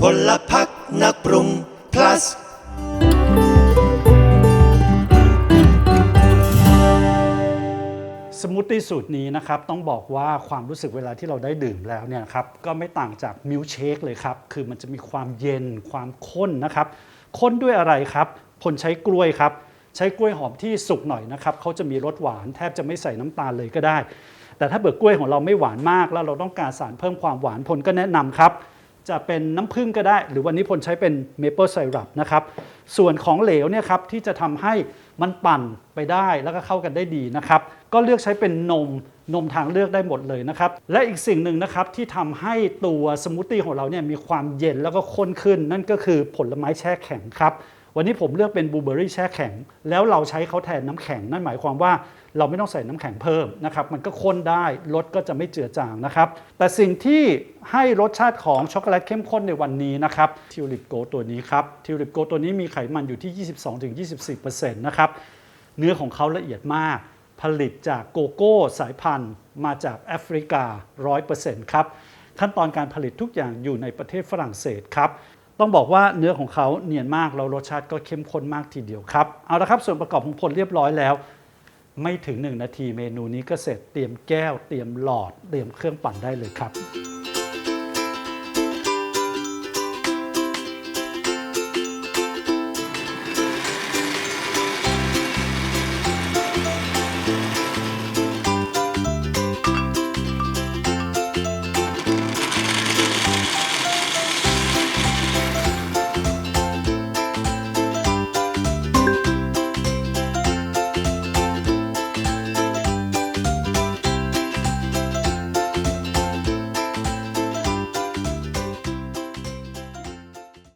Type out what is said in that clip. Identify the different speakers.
Speaker 1: พลพักนักปรุง plus
Speaker 2: สมูทตี้สูตรนี้นะครับ ต้องบอกว่าความรู้สึกเวลาที่เราได้ดื่มแล้วเนี่ยครับก็ไม่ต่างจากมิลเชคเลยครับ คือมันจะมีความเย็นความข้นนะครับ ข้นด้วยอะไรครับผลใช้กล้วยครับ ใช้กล้วยหอมที่สุกหน่อยนะครับเขาจะมีรสหวานแทบจะไม่ใส่น้ำตาลเลยก็ได้ แต่ถ้าเบิกกล้วยของเราไม่หวานมากแล้วเราต้องการสารเพิ่มความหวานพลก็แนะนำครับ จะเป็นน้ำผึ้งก็ได้ หรือวันนี้พลใช้เป็นเมเปิลไซรัปนะครับ ส่วนของเหลวเนี่ยครับที่จะทำให้มันปั่นไปได้แล้วก็เข้ากันได้ดีนะครับ ก็เลือกใช้เป็นนมนมทางเลือกได้หมดเลยนะครับ และอีกสิ่งหนึ่งนะครับที่ทำให้ตัวสมูทตี้ของเราเนี่ยมีความเย็นแล้วก็ข้นขึ้น นั่นก็คือผลไม้แช่แข็งครับ วันนี้ผมเลือกเป็นบลูเบอร์รี่แช่แข็ง แล้วเราใช้เขาแทนน้ำแข็ง นั่นหมายความว่าเราไม่ต้องใส่น้ำแข็งเพิ่มนะครับมันก็ข้นได้รสก็จะไม่เจือจางนะครับ แต่สิ่งที่ให้รสชาติของช็อกโกแลตเข้มข้นในวันนี้นะครับทิวลิปโกตัวนี้ครับทิวลิปโกตัวนี้มีไขมันอยู่ที่ 22-24%นะครับเนื้อของเขาละเอียดมาก ผลิตจากโกโก้สายพันธุ์ มาจากแอฟริกา 100%ครับขั้นตอนการผลิตทุกอย่างอยู่ในประเทศฝรั่งเศสครับ ต้องบอกว่าเนื้อของเขาเนียนมากแล้วรสชาติก็เข้มข้นมากทีเดียวครับ เอาละครับส่วนประกอบของผลเรียบร้อยแล้ว ไม่ถึง 1 นาทีเมนูนี้ก็เสร็จเตรียมแก้ว เตรียมหลอด เตรียมเครื่องปั่นได้เลยครับ